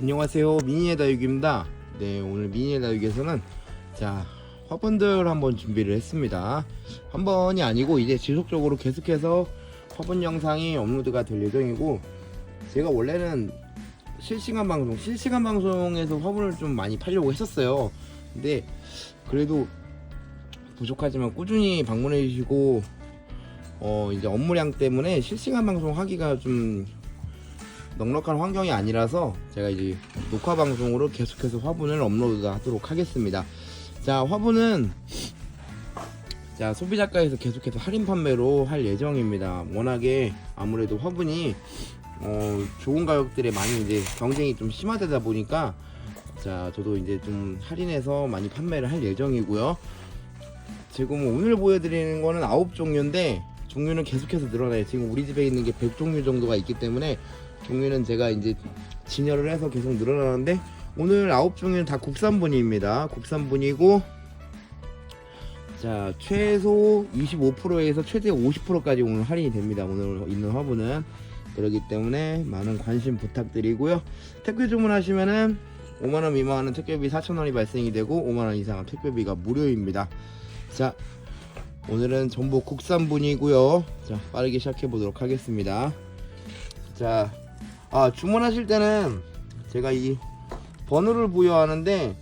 안녕하세요. 미니의 다육입니다. 네 오늘 미니의 다육에서는 자 화분들 한번 준비를 했습니다. 한 번이 아니고 이제 지속적으로 계속해서 화분 영상이 업로드가 될 예정이고 제가 원래는 실시간 방송 실시간 방송에서 화분을 좀 많이 팔려고 했었어요. 근데 그래도 부족하지만 꾸준히 방문해 주시고 어 이제 업무량 때문에 실시간 방송 하기가 좀 넉넉한 환경이 아니라서 제가 이제 녹화 방송으로 계속해서 화분을 업로드 하도록 하겠습니다. 자, 화분은 자, 소비자가에서 계속해서 할인 판매로 할 예정입니다. 워낙에 아무래도 화분이 어, 좋은 가격들에 많이 이제 경쟁이 좀 심화되다 보니까 자, 저도 이제 좀 할인해서 많이 판매를 할 예정이고요. 지금 오늘 보여드리는 거는 아홉 종류인데 종류는 계속해서 늘어나요. 지금 우리 집에 있는 게 100종류 정도가 있기 때문에 종류는 제가 이제 진열을 해서 계속 늘어나는데 오늘 아홉 종류는 다 국산분입니다. 국산분이고 자 최소 25%에서 최대 50%까지 오늘 할인이 됩니다. 오늘 있는 화분은 그렇기 때문에 많은 관심 부탁드리고요. 택배 주문하시면은 5만원 미만은 택배비 4,000원이 발생이 되고 5만원 이상은 택배비가 무료입니다. 자 오늘은 전부 국산분이고요. 자 빠르게 시작해 보도록 하겠습니다. 자, 아 주문하실 때는 제가 이 번호를 부여하는데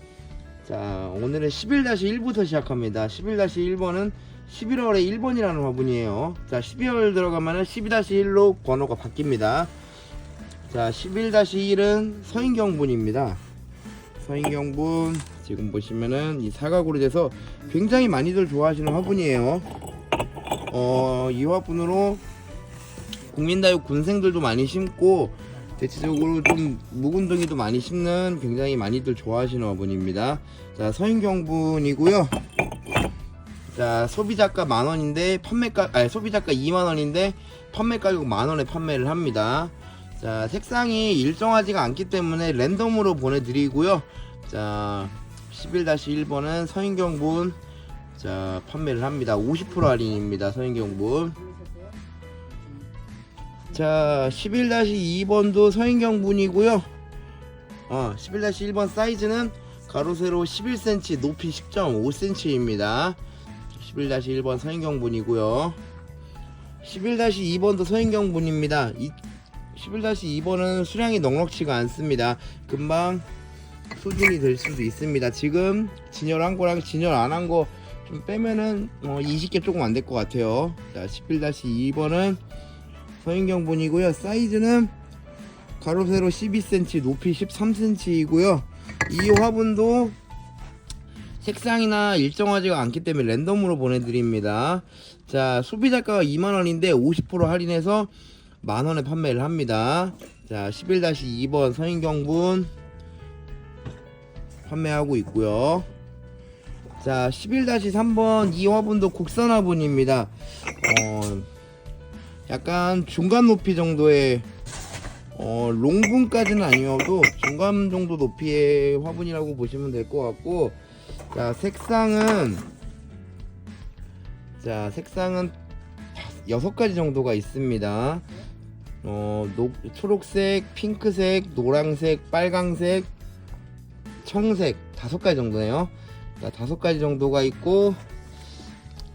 자 오늘은 11-1부터 시작합니다. 11-1번은 11월에 1번이라는 화분이에요. 자 12월 들어가면은 12-1로 번호가 바뀝니다. 자 11-1은 서인경분입니다. 서인경분 지금 보시면은 이 사각으로 돼서 굉장히 많이들 좋아하시는 화분이에요. 어, 이 화분으로 국민다육 군생들도 많이 심고 대체적으로 좀 묵은둥이도 많이 심는 굉장히 많이들 좋아하시는 화분입니다. 자 서인경분이고요. 자 소비자가 만 원인데 판매가 아니 소비자가 2만 원인데 판매 가격 만 원에 판매를 합니다. 자 색상이 일정하지가 않기 때문에 랜덤으로 보내드리고요. 자 11-1번은 서인경분 자 판매를 합니다. 50% 할인입니다. 서인경분. 자 11-2번도 서인경 분이고요. 어, 11-1번 사이즈는 가로 세로 11cm 높이 10.5cm입니다. 11-1번 서인경 분이고요. 11-2번도 서인경 분입니다. 11-2번은 수량이 넉넉치가 않습니다. 금방 소진이 될 수도 있습니다. 지금 진열한 거랑 진열 안 한 거 좀 빼면은 어, 20개 조금 안 될 것 같아요. 자 11-2번은 서인경분이고요. 사이즈는 가로 세로 12cm, 높이 13cm이고요. 이 화분도 색상이나 일정하지가 않기 때문에 랜덤으로 보내드립니다. 자, 소비자가가 2만원인데 50% 할인해서 만원에 판매를 합니다. 자, 11-2번 서인경분 판매하고 있고요. 자, 11-3번 이 화분도 국산 화분입니다. 어, 약간 중간 높이 정도의 어, 롱분까지는 아니어도 중간 정도 높이의 화분이라고 보시면 될 것 같고 자 색상은 자 색상은 여섯 가지 정도가 있습니다. 어 녹, 초록색 핑크색 노랑색 빨강색 청색 다섯 가지 정도네요. 자 다섯 가지 정도가 있고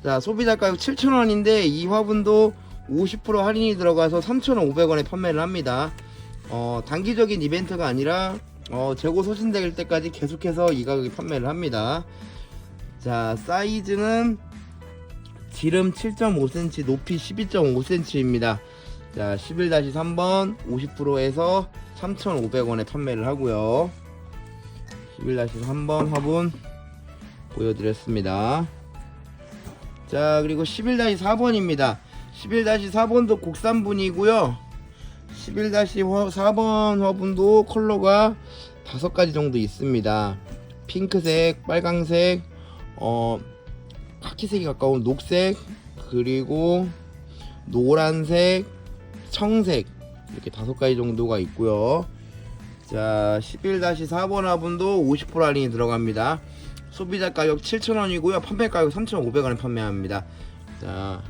자 소비자 가격 7,000원인데 이 화분도 50% 할인이 들어가서 3,500원에 판매를 합니다. 어, 단기적인 이벤트가 아니라 어, 재고 소진될 때까지 계속해서 이 가격에 판매를 합니다. 자, 사이즈는 지름 7.5cm, 높이 12.5cm입니다. 자, 11-3번 50%에서 3,500원에 판매를 하고요. 11-3번 화분 보여드렸습니다. 자, 그리고 11-4번입니다. 11-4번도 국산분이고요. 11-4번 화분도 컬러가 다섯 가지 정도 있습니다. 핑크색, 빨강색, 어, 카키색이 가까운 녹색, 그리고 노란색, 청색 이렇게 다섯 가지 정도가 있고요. 자, 11-4번 화분도 50% 할인이 들어갑니다. 소비자 가격 7,000원이고요. 판매 가격 3,500원에 판매합니다. 자,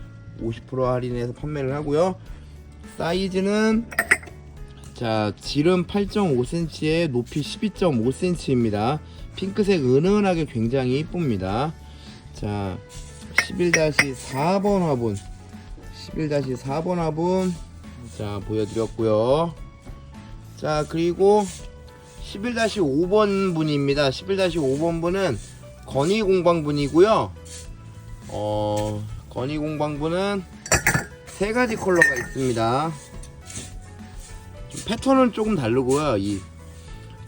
50% 할인해서 판매를 하고요. 사이즈는 자, 지름 8.5cm에 높이 12.5cm입니다. 핑크색 은은하게 굉장히 이쁩니다. 자, 11-4번 화분. 11-4번 화분. 자, 보여드렸고요. 자, 그리고 11-5번 분입니다. 11-5번 분은 건희 공방 분이고요. 어, 건희 공방분은 세 가지 컬러가 있습니다. 좀 패턴은 조금 다르고요. 이,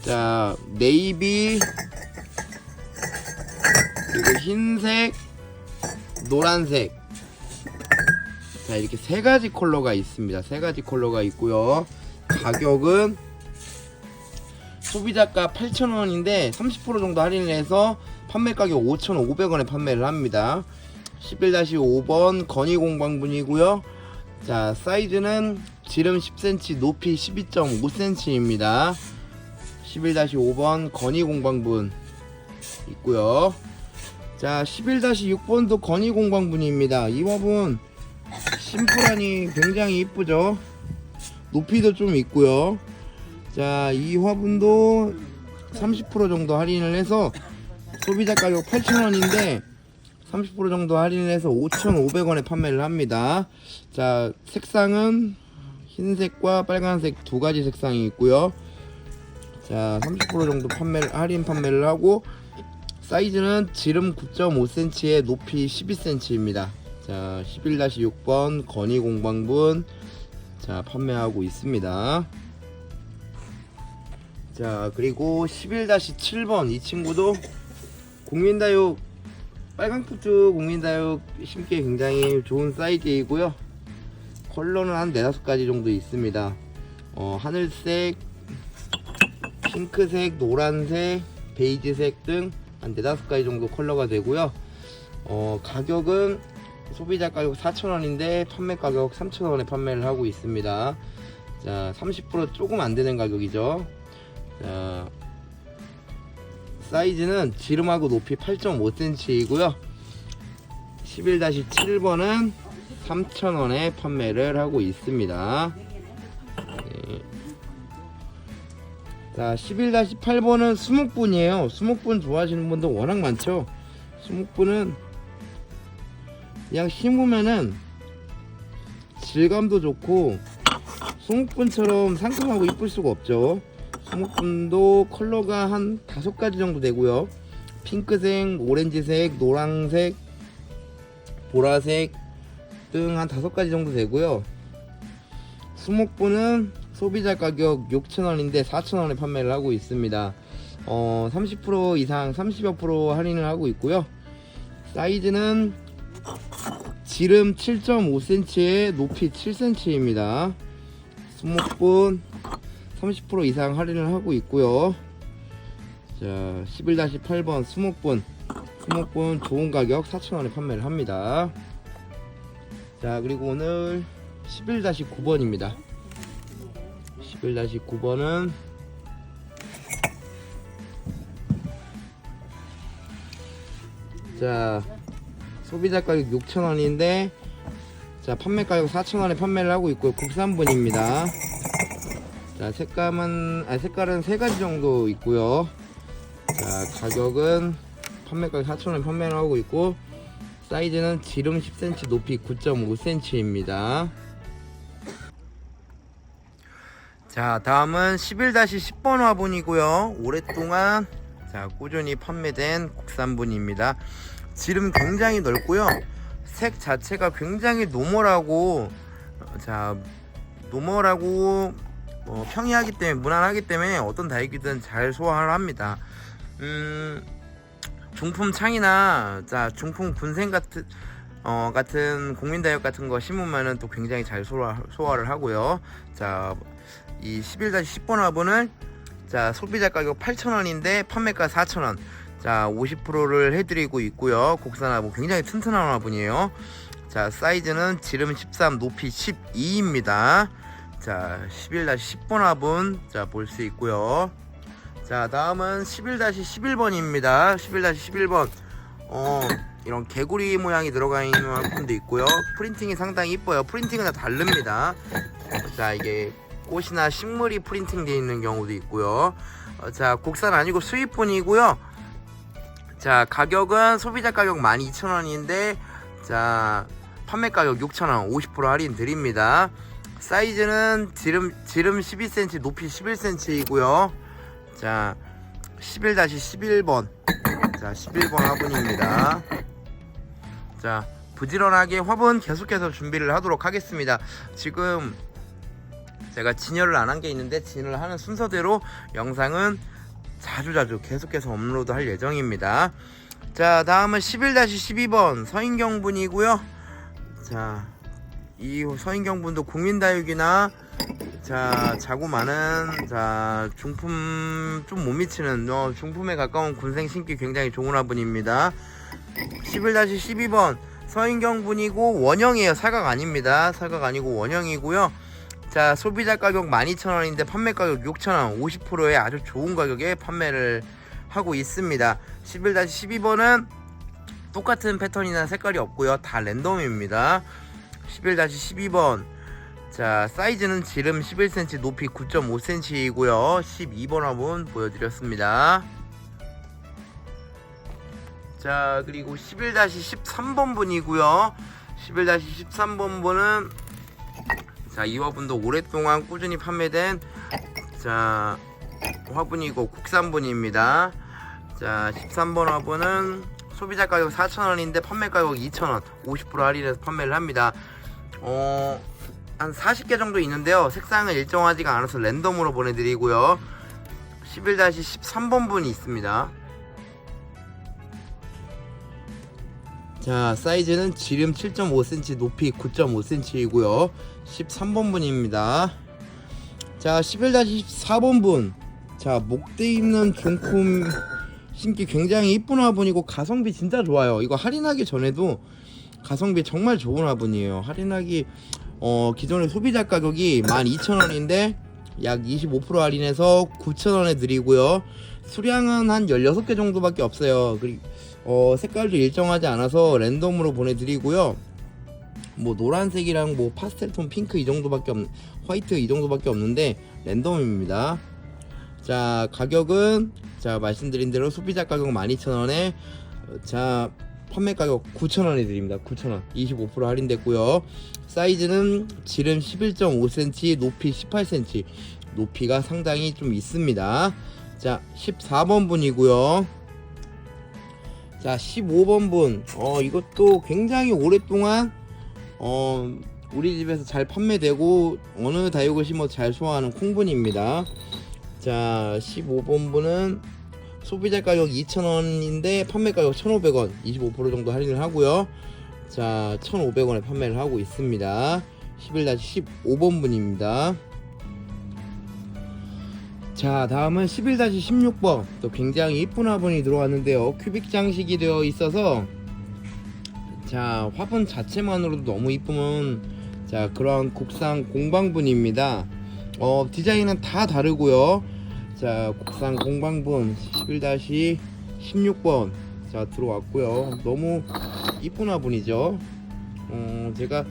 자, 네이비, 그리고 흰색, 노란색. 자, 이렇게 세 가지 컬러가 있습니다. 세 가지 컬러가 있고요. 가격은 소비자가 8,000원인데 30% 정도 할인을 해서 판매 가격 5,500원에 판매를 합니다. 11-5번 건희 공방분이고요. 자, 사이즈는 지름 10cm, 높이 12.5cm입니다. 11-5번 건희 공방분 있고요. 자, 11-6번도 건희 공방분입니다. 이 화분 심플하니 굉장히 이쁘죠? 높이도 좀 있고요. 자, 이 화분도 30% 정도 할인을 해서 소비자 가격 8,000원인데 30% 정도 할인을 해서 5,500원에 판매를 합니다. 자, 색상은 흰색과 빨간색 두 가지 색상이 있고요. 자, 30% 정도 판매를 할인 판매를 하고 사이즈는 지름 9.5cm에 높이 12cm입니다. 자, 11-6번 건희 공방분 자, 판매하고 있습니다. 자, 그리고 11-7번 이 친구도 국민다육 빨강 푸드 국민다육 심기 굉장히 좋은 사이즈이고요. 컬러는 한 4, 5가지 정도 있습니다. 어, 하늘색, 핑크색, 노란색, 베이지색 등한 4, 5가지 정도 컬러가 되고요. 어, 가격은 소비자 가격 4,000원인데 판매 가격 3,000원에 판매를 하고 있습니다. 자, 30% 조금 안 되는 가격이죠. 자, 사이즈는 지름하고 높이 8.5cm이고요. 11-7번은 3,000원에 판매를 하고 있습니다. 네. 자, 11-8번은 수목분이에요. 수목분 좋아하시는 분들 워낙 많죠. 수목분은 그냥 심으면은 질감도 좋고 수목분처럼 상큼하고 이쁠 수가 없죠. 수목분도 컬러가 한 다섯 가지 정도 되고요. 핑크색, 오렌지색, 노란색, 보라색 등 한 다섯 가지 정도 되고요. 수목분은 소비자 가격 6,000원인데 4,000원에 판매를 하고 있습니다. 어, 30% 이상 30여 프로 할인을 하고 있고요. 사이즈는 지름 7.5cm에 높이 7cm입니다. 수목분 30% 이상 할인을 하고 있고요. 자, 11-8번 수목분. 수목분 좋은 가격 4,000원에 판매를 합니다. 자, 그리고 오늘 11-9번입니다. 11-9번은 자, 소비자 가격 6,000원인데 자, 판매 가격 4,000원에 판매를 하고 있고요. 국산분입니다. 자, 색감은 아 색깔은 세 가지 정도 있고요. 자, 가격은 판매 가격 4,000원에 판매를 하고 있고 사이즈는 지름 10cm, 높이 9.5cm입니다. 자, 다음은 11-10번 화분이고요. 오랫동안 자, 꾸준히 판매된 국산분입니다. 지름 굉장히 넓고요. 색 자체가 굉장히 노멀하고 어, 자, 노멀하고 뭐 평이하기 때문에 무난하기 때문에 어떤 다육이든 잘 소화를 합니다. 음, 중품 창이나 자 중품 군생 같은 어 같은 국민다육 같은 거 심으면은 또 굉장히 잘 소화 소화를 하고요. 자, 이 11-10번 화분은 자 소비자 가격 8,000원인데 판매가 4,000원. 자 50%를 해드리고 있고요. 국산 화분 굉장히 튼튼한 화분이에요. 자 사이즈는 지름 13, 높이 12입니다. 자 11-10번 화분 자볼 수 있고요. 자 다음은 11-11번입니다 11-11번 어 이런 개구리 모양이 들어가 있는 화분도 있고요 프린팅이 상당히 이뻐요 프린팅은 다 다릅니다 자 이게 꽃이나 식물이 프린팅 되어 있는 경우도 있고요. 어, 자, 국산 아니고 수입분이고요. 자, 가격은 소비자 가격 12,000원인데 자, 판매 가격 6,000원 50% 할인 드립니다. 사이즈는 지름 지름 12cm, 높이 11cm이고요. 자, 11-11번. 자, 11번 화분입니다. 자, 부지런하게 화분 계속해서 준비를 하도록 하겠습니다. 지금 제가 진열을 안 한 게 있는데 진열을 하는 순서대로 영상은 자주자주 계속해서 업로드 할 예정입니다. 자, 다음은 11-12번 서인경 분이고요. 자, 이 서인경 분도 국민다육이나 자, 자고 많은 자, 중품 좀 못 미치는 어, 중품에 가까운 군생 신기 굉장히 좋은 화분입니다. 11-12번 서인경 분이고 원형이에요. 사각 아닙니다. 사각 아니고 원형이고요. 자, 소비자 가격 12,000원인데 판매 가격 6,000원, 50%의 아주 좋은 가격에 판매를 하고 있습니다. 11-12번은 똑같은 패턴이나 색깔이 없고요. 다 랜덤입니다. 11-12번 자, 사이즈는 지름 11cm, 높이 9.5cm이고요. 12번 화분 보여드렸습니다. 자, 그리고 11-13번 분이고요. 11-13번 분은 자, 이 화분도 오랫동안 꾸준히 판매된 자, 화분이고 국산분입니다. 자, 13번 화분은 소비자 가격 4,000원인데 판매 가격 2,000원, 50% 할인해서 판매를 합니다. 어, 한 40개 정도 있는데요. 색상은 일정하지가 않아서 랜덤으로 보내드리고요. 11-13번 분이 있습니다. 자, 사이즈는 지름 7.5cm, 높이 9.5cm이고요. 13번 분입니다. 자, 11-14번 분. 자, 목대 있는 중품 신기 굉장히 이쁜 화분이고 가성비 진짜 좋아요. 이거 할인하기 전에도 가성비 정말 좋은 화분이에요. 할인하기 어, 기존의 소비자 가격이 12,000원인데 약 25% 할인해서 9,000원에 드리고요. 수량은 한 16개 정도밖에 없어요. 그리고 어, 색깔도 일정하지 않아서 랜덤으로 보내드리고요. 뭐 노란색이랑 뭐 파스텔톤 핑크 이 정도밖에 없 화이트 이 정도밖에 없는데 랜덤입니다. 자 가격은 자 말씀드린 대로 소비자 가격 12,000원에 자 판매 가격 9,000원에 드립니다. 9,000원 25% 할인됐고요. 사이즈는 지름 11.5cm, 높이 18cm, 높이가 상당히 좀 있습니다. 자 14번 분이고요. 자 15번 분, 어 이것도 굉장히 오랫동안 어 우리 집에서 잘 판매되고 어느 다육을 심어 잘 소화하는 콩분입니다. 자 15번 분은 소비자 가격 2,000원인데 판매 가격 1,500원 25% 정도 할인을 하고요. 자 1,500원에 판매를 하고 있습니다. 11-15번 분입니다. 자 다음은 11-16번 또 굉장히 이쁜 화분이 들어왔는데요 큐빅 장식이 되어 있어서 자 화분 자체만으로도 너무 이쁜 자 그런 국산 공방분입니다 어 디자인은 다 다르고요 자 국산 공방분 11-16번 자 들어왔고요 너무 이쁜 화분이죠 어 제가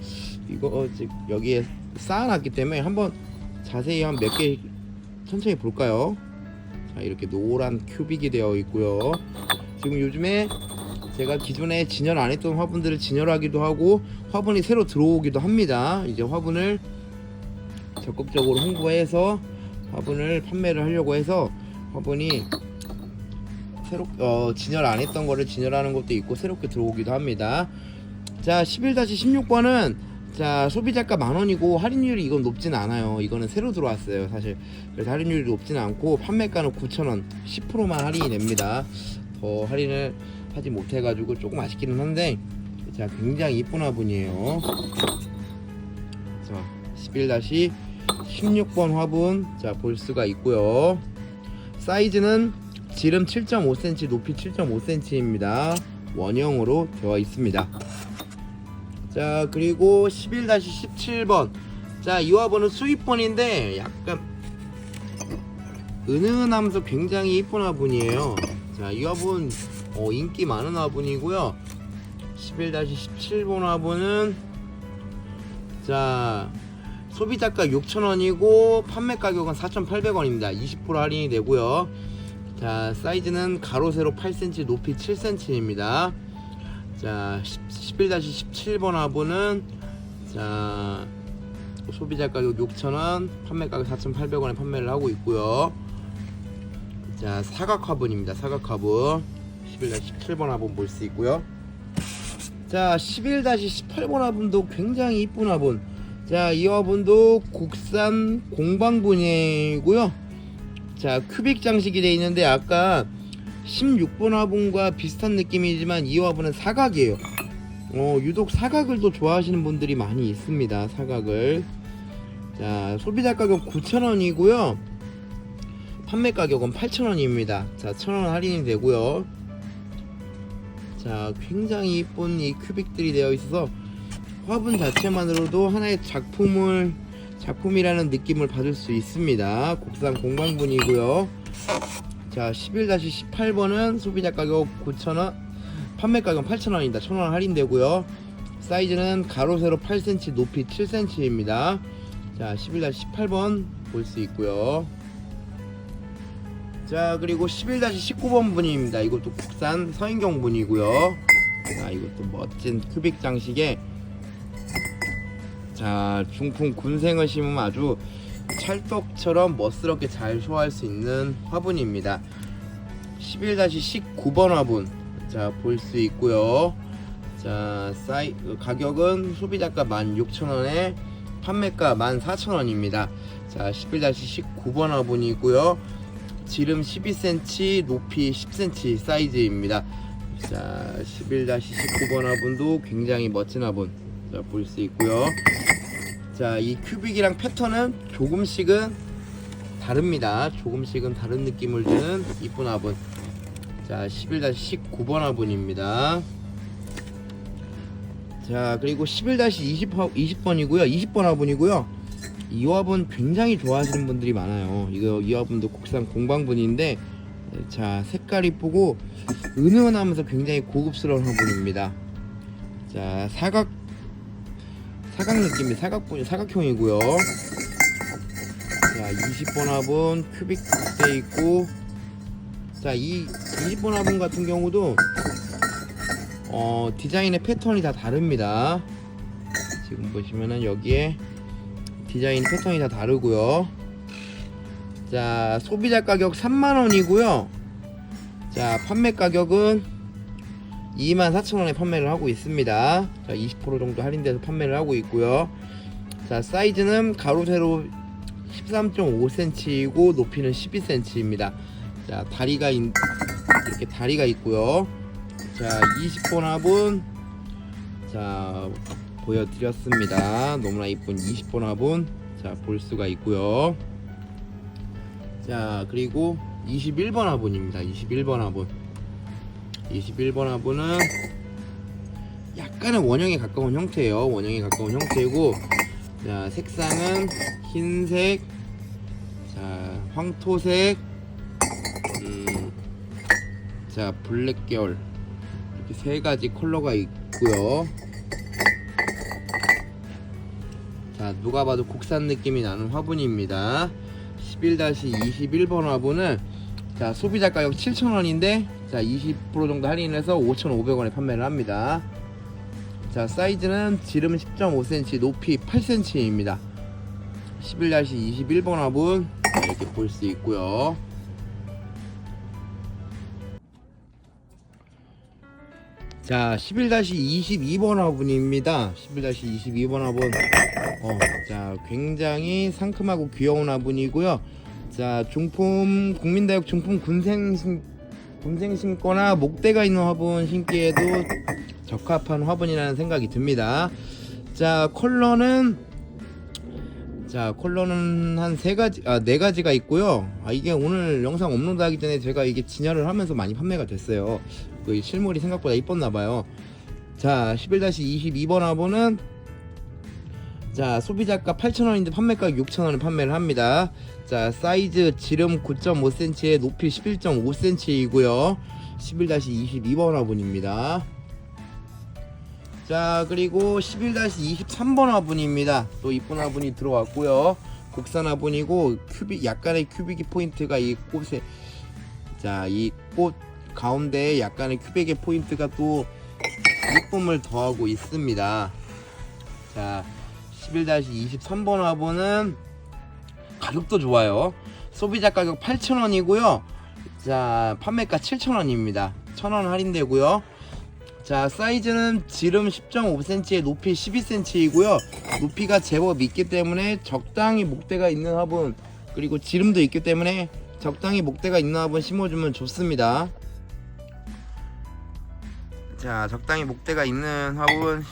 이거 어, 지- 여기에 쌓아놨기 때문에 한번 자세히 한 몇 개 천천히 볼까요? 자 이렇게 노란 큐빅이 되어 있고요. 지금 요즘에 제가 기존에 진열 안 했던 화분들을 진열하기도 하고 화분이 새로 들어오기도 합니다. 이제 화분을 적극적으로 홍보해서 화분을 판매를 하려고 해서 화분이 새로 어, 진열 안 했던 거를 진열하는 것도 있고 새롭게 들어오기도 합니다. 자 11-16번은 자 소비자가 만 원이고 할인율이 이건 높진 않아요. 이거는 새로 들어왔어요. 사실 그래서 할인율이 높진 않고 판매가는 9,000원 10%만 할인이 됩니다. 더 할인을 하지 못해가지고 조금 아쉽기는 한데 자 굉장히 이쁜 화분이에요. 자 11-16 번 화분 자 볼 수가 있고요. 사이즈는 지름 7.5cm, 높이 7.5cm입니다. 원형으로 되어 있습니다. 자 그리고 11-17번 자이 화분은 수입번인데 약간 은은하면서 굉장히 이쁜 화분이에요 자이 화분 어, 인기 많은 화분이고요 11-17번 화분은 자 소비자가 6,000원이고 판매 가격은 4,800원입니다. 20% 할인이 되고요. 자, 사이즈는 가로 세로 8cm, 높이 7cm입니다. 자, 11-17번 화분은 자, 소비자 가격 6,000원, 판매 가격 4,800원에 판매를 하고 있고요. 자, 사각 화분입니다. 사각 화분. 11-17번 화분 볼 수 있고요. 자, 11-18번 화분도 굉장히 이쁜 화분. 자, 이 화분도 국산 공방분이고요. 자, 큐빅 장식이 되어 있는데 아까 16번 화분과 비슷한 느낌이지만 이 화분은 사각이에요. 어, 유독 사각을 또 좋아하시는 분들이 많이 있습니다. 사각을. 자, 소비자 가격 9,000원이고요. 판매 가격은 8,000원입니다. 자, 1,000원 할인이 되고요. 자, 굉장히 이쁜 이 큐빅들이 되어 있어서 화분 자체만으로도 하나의 작품을 작품이라는 느낌을 받을 수 있습니다. 국산 공방분이고요. 자, 11-18번은 소비자 가격 9,000원, 판매 가격 8,000원입니다. 1,000원 할인되고요. 사이즈는 가로 세로 8cm, 높이 7cm입니다. 자, 11-18번 볼 수 있고요. 자, 그리고 11-19번 분입니다. 이것도 국산 서인경 분이고요. 자, 이것도 멋진 큐빅 장식에 자, 중풍 군생을 심으면 아주 찰떡처럼 멋스럽게 잘 소화할 수 있는 화분입니다. 11-19번 화분. 자, 볼 수 있고요. 자, 사이 가격은 소비자가 16,000원에 판매가 14,000원입니다. 자, 11-19번 화분이고요. 지름 12cm, 높이 10cm 사이즈입니다. 자, 11-19번 화분도 굉장히 멋진 화분. 자, 볼수 있고요. 자, 이 큐빅이랑 패턴은 조금씩은 다릅니다. 조금씩은 다른 느낌을 주는 이쁜 화분. 자, 11-19번 화분입니다. 자, 그리고 11-20 20번이고요. 20번 화분이고요. 이 화분 굉장히 좋아하시는 분들이 많아요. 이거 이 화분도 국산 공방분인데 자, 색깔 이쁘고 은은하면서 굉장히 고급스러운 화분입니다. 자, 사각 사각 느낌의 사각분 사각형이고요. 자, 20번 화분 큐빅 돼 있고 자, 이 20번 화분 같은 경우도 어, 디자인의 패턴이 다 다릅니다. 지금 보시면은 여기에 디자인 패턴이 다 다르고요. 자, 소비자 가격 3만 원이고요. 자, 판매 가격은 24,000원에 판매를 하고 있습니다. 자, 20% 정도 할인돼서 판매를 하고 있고요. 자, 사이즈는 가로 세로 13.5cm이고 높이는 12cm입니다. 자, 다리가 있, 이렇게 다리가 있고요. 자, 20번 화분 자, 보여드렸습니다. 너무나 이쁜 20번 화분 자, 볼 수가 있고요. 자, 그리고 21번 화분입니다. 21번 화분. 21번 화분은 약간은 원형에 가까운 형태예요. 원형에 가까운 형태이고 자, 색상은 흰색, 자, 황토색, 음, 자, 블랙 계열 이렇게 세 가지 컬러가 있고요. 자, 누가 봐도 국산 느낌이 나는 화분입니다. 11-21번 화분은 자, 소비자 가격 7,000원인데 자, 20% 정도 할인해서 5,500원에 판매를 합니다. 자, 사이즈는 지름 10.5cm, 높이 8cm입니다. 11-21번 화분 이렇게 볼 수 있고요. 자, 11-22번 화분입니다. 11-22번 화분. 어, 자, 굉장히 상큼하고 귀여운 화분이고요. 자, 중품 국민대학 중품 군생 신, 군생 신거나 목대가 있는 화분 신기에도 적합한 화분이라는 생각이 듭니다. 자, 컬러는 자, 컬러는 한 세 가지, 아, 네 가지가 있고요. 아, 이게 오늘 영상 업로드하기 전에 제가 이게 진열을 하면서 많이 판매가 됐어요. 그 실물이 생각보다 이뻤나 봐요. 자, 11-22번 화분은 자, 소비자가 8,000원인데 판매가 6,000원에 판매를 합니다. 자, 사이즈 지름 9.5cm에 높이 11.5cm이고요. 11-22번 화분입니다. 자 그리고 11-23번 화분입니다 또 이쁜 화분이 들어왔고요 국산 화분이고 큐빅 약간의 큐빅이 포인트가 이 꽃에 자 이 꽃 가운데 약간의 큐빅의 포인트가 또 이쁨을 더하고 있습니다 자 11-23번 화분은 가격도 좋아요. 소비자 가격 8,000원이고요. 자 판매가 7,000원입니다. 1,000원 할인되고요. 자 사이즈는 지름 10.5cm에 높이 12cm이고요. 높이가 제법 있기 때문에 적당히 목대가 있는 화분 그리고 지름도 있기 때문에 적당히 목대가 있는 화분 심어주면 좋습니다 자 적당히 목대가 있는 화분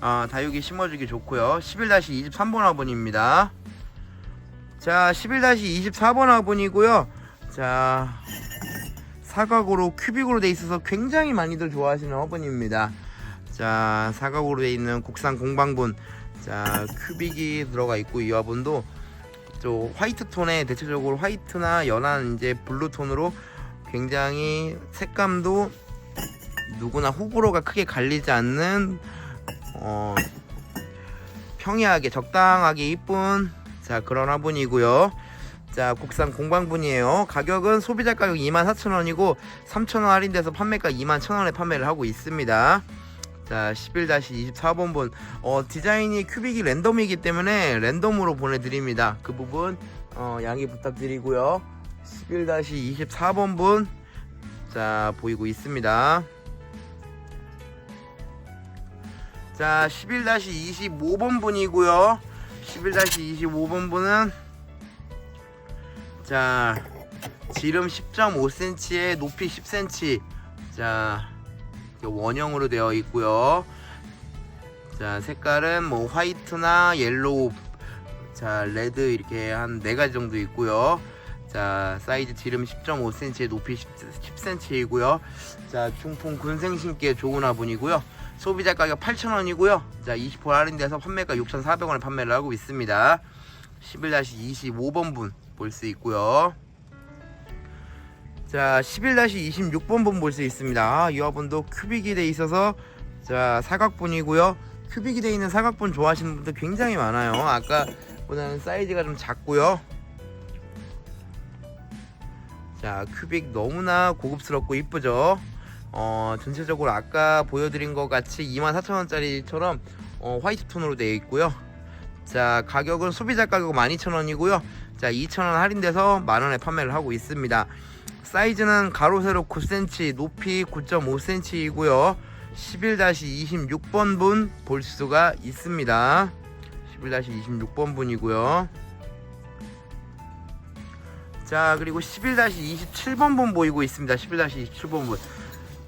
어, 다육이 심어주기 좋고요. 11-23번 화분입니다. 자 11-24번 화분이고요. 자 사각으로 큐빅으로 돼 있어서 굉장히 많이들 좋아하시는 화분입니다. 자 사각으로 돼 있는 국산 공방분. 자 큐빅이 들어가 있고 이 화분도 또 화이트 톤에 대체적으로 화이트나 연한 이제 블루 톤으로 굉장히 색감도 누구나 호불호가 크게 갈리지 않는 어 평이하게 적당하게 이쁜 자 그런 화분이고요. 자 국산 공방분이에요. 가격은 소비자 가격 24,000원이고 3,000원 할인돼서 판매가 21,000원에 판매를 하고 있습니다. 자 11-24번분. 어, 디자인이 큐빅이 랜덤이기 때문에 랜덤으로 보내드립니다. 그 부분 어, 양해 부탁드리고요. 11-24번분. 자 보이고 있습니다 자 11-25번 분이고요. 11-25번 분은 자 지름 10.5cm에 높이 10cm 자 원형으로 되어 있고요. 자 색깔은 뭐 화이트나 옐로우 자 레드 이렇게 한 네 가지 정도 있고요. 자 사이즈 지름 10.5cm에 높이 10, 10cm이고요. 자 중풍 군생 신기에 좋은 화분이고요 소비자 가격 8,000원이고요. 자 20% 할인돼서 판매가 6,400원에 판매를 하고 있습니다. 11-25번 분 볼 수 있고요. 자 11-26번 분 볼 수 있습니다. 아, 이 화분도 큐빅이 돼 있어서 자 사각분이고요. 큐빅이 돼 있는 사각분 좋아하시는 분들 굉장히 많아요. 아까보다는 사이즈가 좀 작고요. 자 큐빅 너무나 고급스럽고 이쁘죠 어 전체적으로 아까 보여드린 것 같이 24,000원짜리처럼 어, 화이트 톤으로 되어 있고요. 자 가격은 소비자 가격 12,000원이고요. 자 2,000원 할인돼서 만원에 판매를 하고 있습니다. 사이즈는 가로 세로 9cm 높이 9.5cm이고요. 11-26번 분 볼 수가 있습니다. 11-26번 분이고요. 자 그리고 11-27번 분 보이고 있습니다. 11-27번 분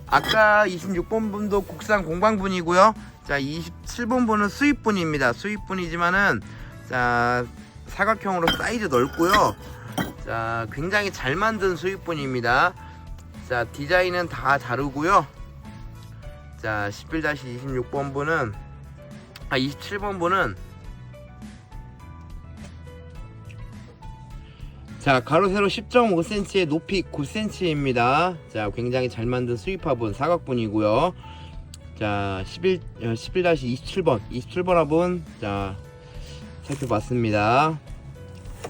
아까 26번 분도 국산 공방분이고요. 자 27번 분은 수입분입니다. 수입분이지만은 자 사각형으로 사이즈 넓고요. 자 굉장히 잘 만든 수입분입니다. 자 디자인은 다 다르고요. 자 11-26번 분은 아 27번 분은 자 가로 세로 10.5cm에 높이 9cm입니다. 자 굉장히 잘 만든 수입화분 사각분이고요. 자 11, 어, 11-27번 27번 화분 자 살펴봤습니다.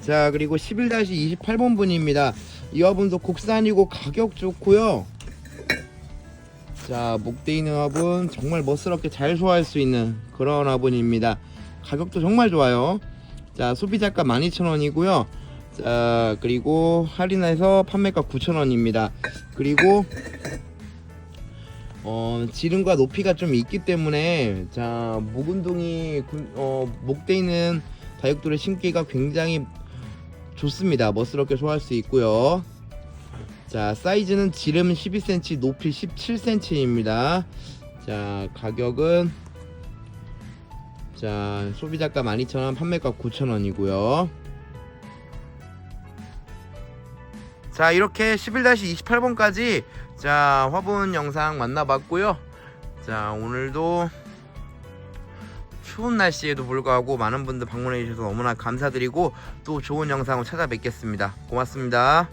자 그리고 11-28번 분입니다. 이 화분도 국산이고 가격 좋고요. 자 목대 있는 화분 정말 멋스럽게 잘 소화할 수 있는 그런 화분입니다. 가격도 정말 좋아요. 자 소비자가 12,000원이고요 자 그리고 할인해서 판매가 9,000원입니다. 그리고 어, 지름과 높이가 좀 있기 때문에 자 목운동이 군- 어, 목대 있는 다육들의 심기가 굉장히 좋습니다. 멋스럽게 소화할 수 있고요. 자 사이즈는 지름 12cm 높이 17cm입니다. 자 가격은 자 소비자가 12,000원 판매가 9,000원이고요 자 이렇게 11-28번까지 자 화분 영상 만나봤고요. 자 오늘도 추운 날씨에도 불구하고 많은 분들 방문해 주셔서 너무나 감사드리고 또 좋은 영상을 찾아뵙겠습니다. 고맙습니다